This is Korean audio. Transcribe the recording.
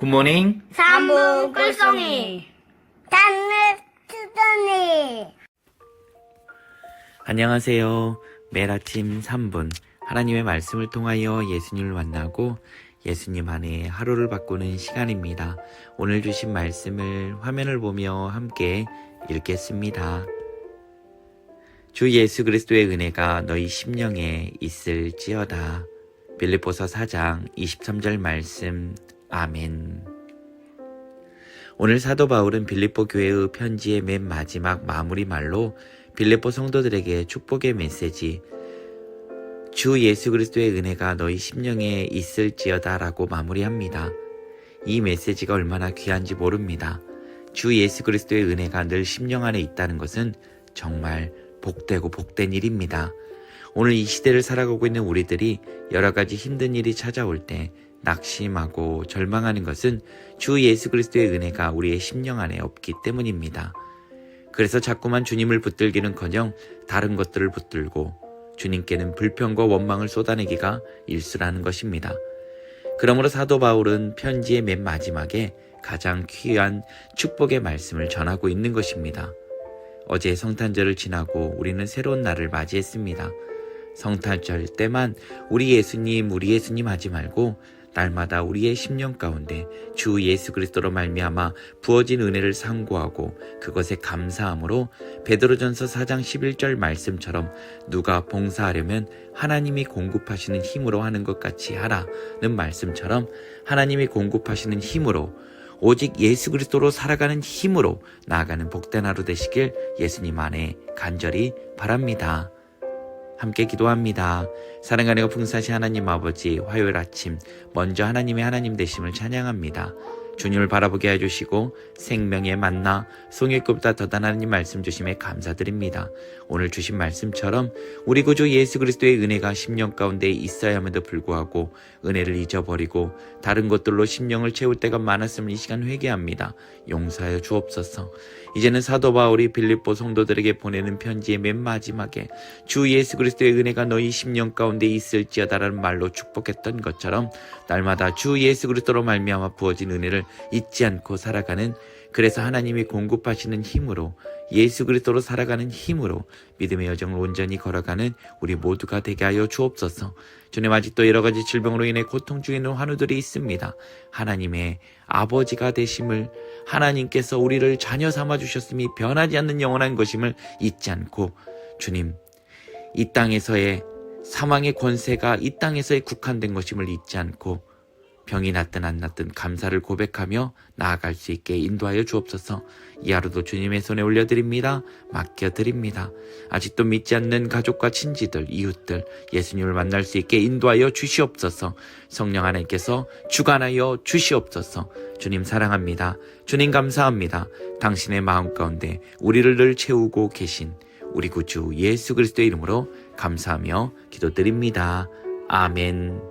굿모닝. 삼부 꿀송이 단을 투더니 안녕하세요. 매일 아침 3분 하나님의 말씀을 통하여 예수님을 만나고 예수님 안에 하루를 바꾸는 시간입니다. 오늘 주신 말씀을 화면을 보며 함께 읽겠습니다. 주 예수 그리스도의 은혜가 너희 심령에 있을지어다. 빌립보서 4장 23절 말씀. 아멘. 오늘 사도 바울은 빌립보 교회의 편지의 맨 마지막 마무리 말로 빌립보 성도들에게 축복의 메시지 주 예수 그리스도의 은혜가 너희 심령에 있을지어다라고 마무리합니다. 이 메시지가 얼마나 귀한지 모릅니다. 주 예수 그리스도의 은혜가 늘 심령 안에 있다는 것은 정말 복되고 복된 일입니다. 오늘 이 시대를 살아가고 있는 우리들이 여러 가지 힘든 일이 찾아올 때 낙심하고 절망하는 것은 주 예수 그리스도의 은혜가 우리의 심령 안에 없기 때문입니다. 그래서 자꾸만 주님을 붙들기는 커녕 다른 것들을 붙들고 주님께는 불평과 원망을 쏟아내기가 일수라는 것입니다. 그러므로 사도 바울은 편지의 맨 마지막에 가장 귀한 축복의 말씀을 전하고 있는 것입니다. 어제 성탄절을 지나고 우리는 새로운 날을 맞이했습니다. 성탄절 때만 우리 예수님, 우리 예수님 하지 말고 날마다 우리의 심령 가운데 주 예수 그리스도로 말미암아 부어진 은혜를 상고하고 그것에 감사함으로 베드로전서 4장 11절 말씀처럼 누가 봉사하려면 하나님이 공급하시는 힘으로 하는 것 같이 하라는 말씀처럼 하나님이 공급하시는 힘으로 오직 예수 그리스도로 살아가는 힘으로 나아가는 복된 하루 되시길 예수님 안에 간절히 바랍니다. 함께 기도합니다. 사랑하는 풍사시 하나님 아버지 화요일 아침 먼저 하나님의 하나님 되심을 찬양합니다. 주님을 바라보게 해주시고 생명의 만나 송일급보다 더 하나님 말씀 주심에 감사드립니다. 오늘 주신 말씀처럼 우리 구주 예수 그리스도의 은혜가 심령 가운데 있어야 함에도 불구하고 은혜를 잊어버리고 다른 것들로 심령을 채울 때가 많았음을 이 시간 회개합니다. 용서하여 주옵소서. 이제는 사도 바울이 빌립보 성도들에게 보내는 편지의 맨 마지막에 주 예수 그리스도의 은혜가 너희 심령 가운데 있을지어다라는 말로 축복했던 것처럼 날마다 주 예수 그리스도로 말미암아 부어진 은혜를 잊지 않고 살아가는 그래서 하나님이 공급하시는 힘으로 예수 그리스도로 살아가는 힘으로 믿음의 여정을 온전히 걸어가는 우리 모두가 되게 하여 주옵소서. 주님 아직도 여러 가지 질병으로 인해 고통 중에 있는 환우들이 있습니다. 하나님의 아버지가 되심을 하나님께서 우리를 자녀 삼아 주셨음이 변하지 않는 영원한 것임을 잊지 않고 주님 이 땅에서의 사망의 권세가 이 땅에서의 국한된 것임을 잊지 않고 병이 낫든 안 낫든 감사를 고백하며 나아갈 수 있게 인도하여 주옵소서. 이 하루도 주님의 손에 올려드립니다. 맡겨드립니다. 아직도 믿지 않는 가족과 친지들, 이웃들, 예수님을 만날 수 있게 인도하여 주시옵소서. 성령 하나님께서 주관하여 주시옵소서. 주님 사랑합니다. 주님 감사합니다. 당신의 마음 가운데 우리를 늘 채우고 계신 우리 구주 예수 그리스도의 이름으로 감사하며 기도드립니다. 아멘.